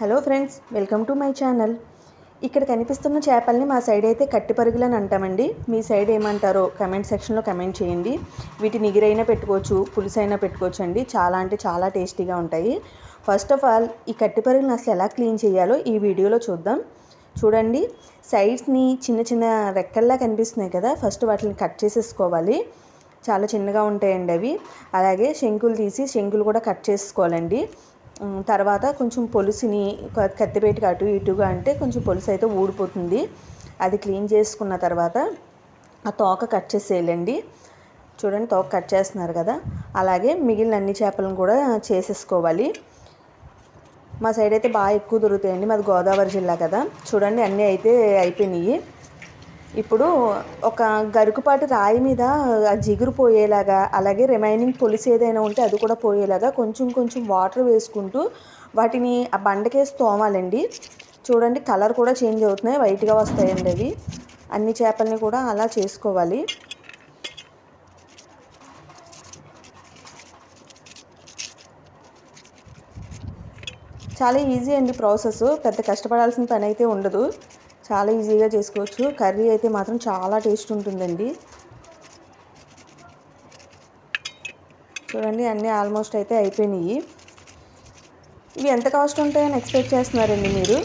Hello friends welcome to my channel. ఇక్కడ కనిపిస్తున్న చేపల్ని మా సైడ్ అయితే కట్టి పరుగులని అని అంటామండి. మీ సైడ్ ఏమంటారో కమెంట్ సెక్షన్లో కమెంట్ చేయండి. వీటి నిగిరైనా పెట్టుకోవచ్చు పులుసు అయినా పెట్టుకోవచ్చు అండి చాలా అంటే చాలా టేస్టీగా ఉంటాయి. ఫస్ట్ ఆఫ్ ఆల్ ఈ కట్టి పరుగులను అసలు ఎలా క్లీన్ చేయాలో ఈ వీడియోలో చూద్దాం. చూడండి సైడ్స్ని చిన్న చిన్న రెక్కల్లా కనిపిస్తున్నాయి కదా. ఫస్ట్ వాటిని కట్ చేసేసుకోవాలి. చాలా చిన్నగా ఉంటాయండి అవి. అలాగే శంకులు తీసి శంకులు కూడా కట్ చేసుకోవాలండి. తర్వాత కొంచెం పొలుసుని క- కత్తిపేటకి అటు ఇటుగా అంటే కొంచెం పొలుసు అయితే ఊడిపోతుంది. అది క్లీన్ చేసుకున్న తర్వాత ఆ తోక కట్ చేసేయాలండి. చూడండి తోక కట్ చేస్తున్నారు కదా. అలాగే మిగిలిన అన్ని చేపలను కూడా చేసేసుకోవాలి. మా సైడ్ అయితే బాగా ఎక్కువ దొరుకుతాయండి. మాది గోదావరి జిల్లా కదా. చూడండి అన్నీ అయితే అయిపోయినాయి. ఇప్పుడు ఒక గరుకుపాటి రాయి మీద ఆ జిగురు పోయేలాగా అలాగే రిమైనింగ్ పులిసి ఏదైనా ఉంటే అది కూడా పోయేలాగా కొంచెం కొంచెం వాటర్ వేసుకుంటూ వాటిని ఆ బండకేసి తోమాలండి. చూడండి కలర్ కూడా చేంజ్ అవుతున్నాయి. వైట్గా వస్తాయండి అవి. అన్ని చేపల్ని కూడా అలా చేసుకోవాలి. చాలా ఈజీ అండి ప్రాసెస్. పెద్ద కష్టపడాల్సిన పని అయితే ఉండదు. చాలా ఈజీగా చేసుకోవచ్చు. కర్రీ అయితే మాత్రం చాలా టేస్ట్ ఉంటుందండి. చూడండి అన్నీ ఆల్మోస్ట్ అయితే అయిపోయినాయి. ఇవి ఎంత కాస్ట్ ఉంటాయని ఎక్స్పెక్ట్ చేస్తున్నారండి మీరు?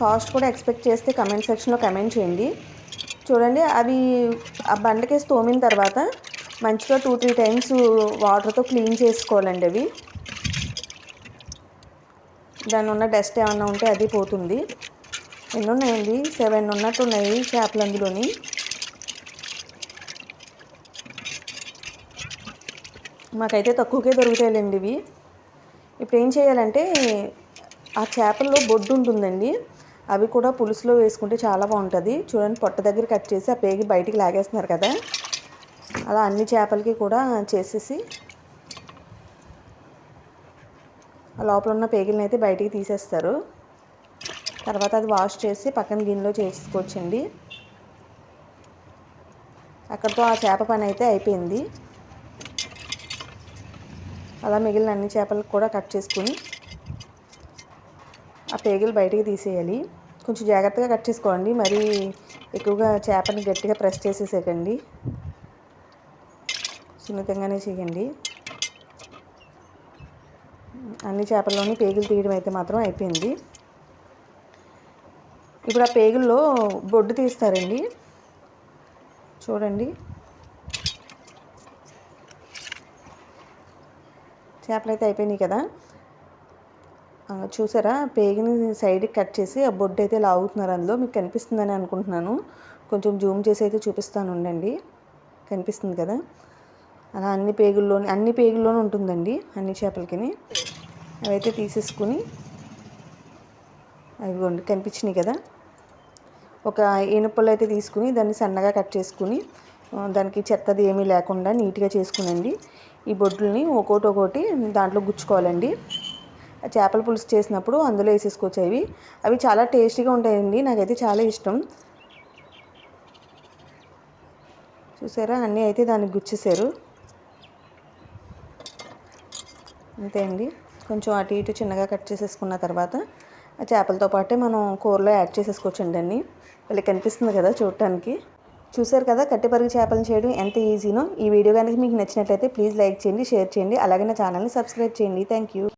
కాస్ట్ కూడా ఎక్స్పెక్ట్ చేస్తే కమెంట్ సెక్షన్లో కమెంట్ చేయండి. చూడండి అవి ఆ బండకేసి తోమిన తర్వాత మంచిగా టూ త్రీ టైమ్స్ వాటర్తో క్లీన్ చేసుకోవాలండి అవి. దాని ఉన్న డస్ట్ ఏమన్నా ఉంటే అది పోతుంది. ఎన్ని ఉన్నాయండి సెవెన్ ఉన్నట్టు ఉన్నాయి చేపలు అందులోని. మాకైతే తక్కువకే దొరుకుతాయిలేండి ఇవి. ఇప్పుడు ఏం చేయాలంటే ఆ చేపల్లో బొడ్డు ఉంటుందండి. అవి కూడా పులుసులో వేసుకుంటే చాలా బాగుంటుంది. చూడండి పొట్ట దగ్గర కట్ చేసి ఆ పేగి బయటికి లాగేస్తున్నారు కదా. అలా అన్ని చేపలకి కూడా చేసేసి ఆ లోపల ఉన్న పేగిల్ని అయితే బయటికి తీసేస్తారు. తర్వాత అది వాష్ చేసి పక్కన గిన్నెలో చేసుకోవచ్చండి అక్కడితో ఆ చేప పని అయితే అయిపోయింది. అలా మిగిలిన అన్ని చేపలకు కూడా కట్ చేసుకుని ఆ పేగులు బయటికి తీసేయాలి. కొంచెం జాగ్రత్తగా కట్ చేసుకోండి. మరీ ఎక్కువగా చేపని గట్టిగా ప్రెస్ చేసేసేకండి సున్నితంగానే చేయండి. అన్ని చేపల్లోని పేగులు తీయడం అయితే మాత్రం అయిపోయింది. ఇప్పుడు ఆ పేగుల్లో బొడ్డు తీస్తారండి. చూడండి. చేపలు అయితే అయిపోయినాయి కదా. చూసారా? పేగిని సైడ్కి కట్ చేసి ఆ బొడ్డు అయితే లాగుతున్నారు అందులో. మీకు కనిపిస్తుందని అనుకుంటున్నాను. కొంచెం జూమ్ చేసి అయితే చూపిస్తాను ఉండండి. కనిపిస్తుంది కదా? అలా అన్ని పేగుల్లోని అన్ని పేగుల్లోనూ ఉంటుందండి అన్ని చేపలకి అవైతే తీసేసుకుని అవిగోండి కనిపించినాయి కదా. ఒక ఏనుపళ్ళు అయితే తీసుకుని దాన్ని సన్నగా కట్ చేసుకుని దానికి చెత్తది ఏమీ లేకుండా నీట్గా చేసుకునండి. ఈ బొడ్లని ఒక్కోటి ఒక్కోటి దాంట్లో గుచ్చుకోవాలండి. చేపల పులుసు చేసినప్పుడు అందులో వేసేసుకోవచ్చు అవి అవి చాలా టేస్టీగా ఉంటాయండి నాకైతే చాలా ఇష్టం. చూసారా? అన్నీ అయితే దానికి గుచ్చేసారు అంతే అండి. కొంచెం అటు ఇటు చిన్నగా కట్ చేసేసుకున్న తర్వాత ఆ చేపలతో పాటే మనం కూరలో యాడ్ చేసేసుకోవచ్చండి అండి వీళ్ళకి కనిపిస్తుంది కదా చూడటానికి. చూసారు కదా కట్టిపరుగు చేపలను చేయడం ఎంత ఈజీనో? ఈ వీడియో కనుక మీకు నచ్చినట్లయితే ప్లీజ్ లైక్ చేయండి షేర్ చేయండి అలాగే నా ఛానల్ని సబ్స్క్రైబ్ చేయండి. Thank you.